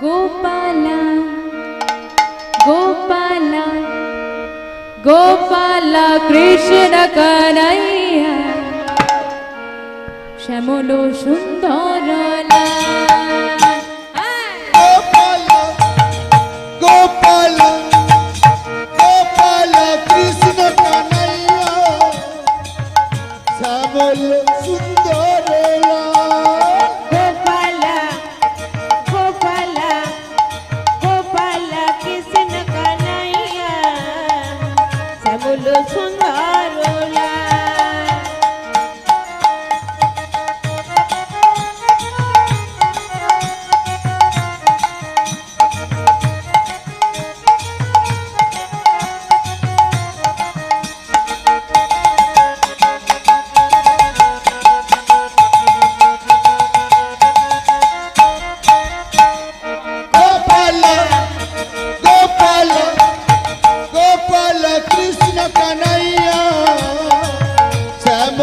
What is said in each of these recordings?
गोपा गोपाला गोपाला कृष्ण कर शमोलो सुन्दर।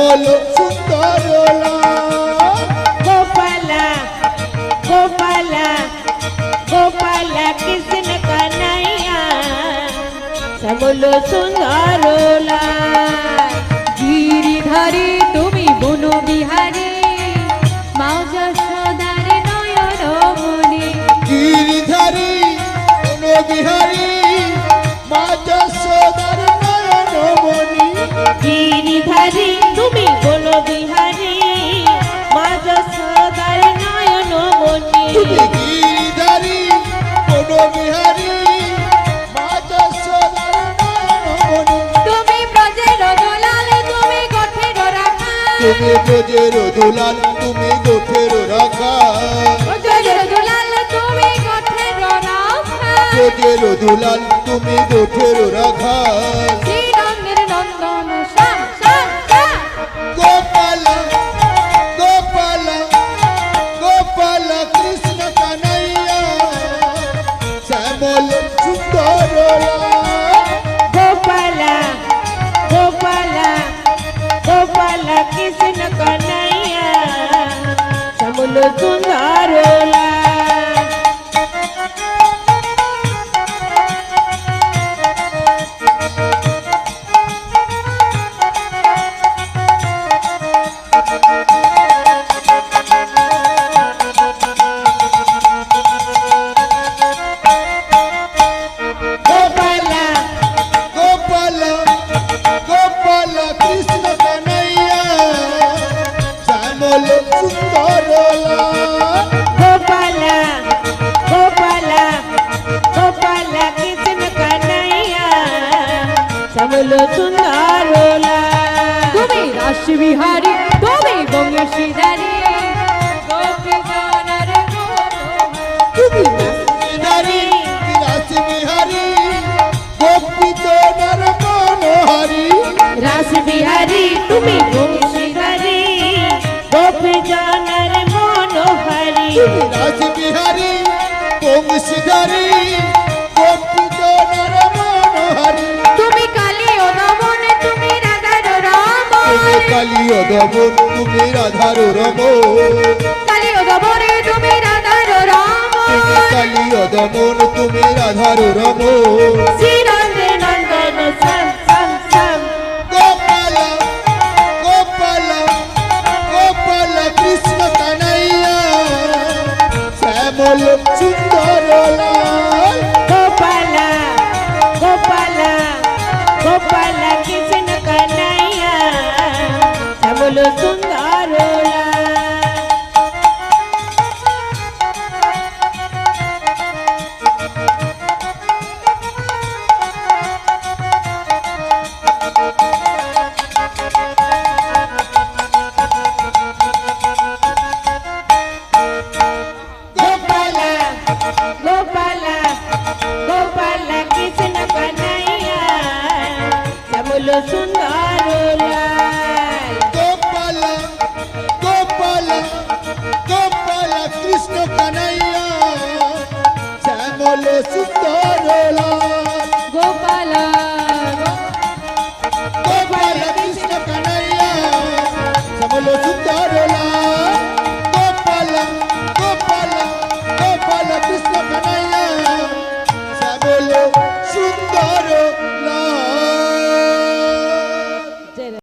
শ্যামল সুন্দর গোপাল গোপাল গোপাল কৃষ্ণ কানাইয়া। শ্যামল সুন্দর গিরিধারে তুমি ব্রজের দুলাল তুমি গোঠের রাখা ব্রজের দোলাল তুমি গঠের রাখা গোপাল গোপাল গোপাল কৃষ্ণ কানাইয়া। শ্যামল সুন্দর গোপাল কৃষ্ণ কনাইয়া শ্যামল সুন্দর শ্যামল সুন্দর গোপাল গোপাল গোপাল কৃষ্ণ কনাইয়া শ্যামল সুন্দর তুমি বংশীধারী গোপীজনের তুমি বিহারী রাস বিহারী বিহারী তুমি বংশীধারী মনোহারী তুমি কালী ও দমন তুমি রাধার রাম তুমি কালীয় দমন তুমি রাধার তুমি রাধার রাম তুমি কালীয় দমন তুমি রাধার রমণ শ্রীনন্দে সুন্দর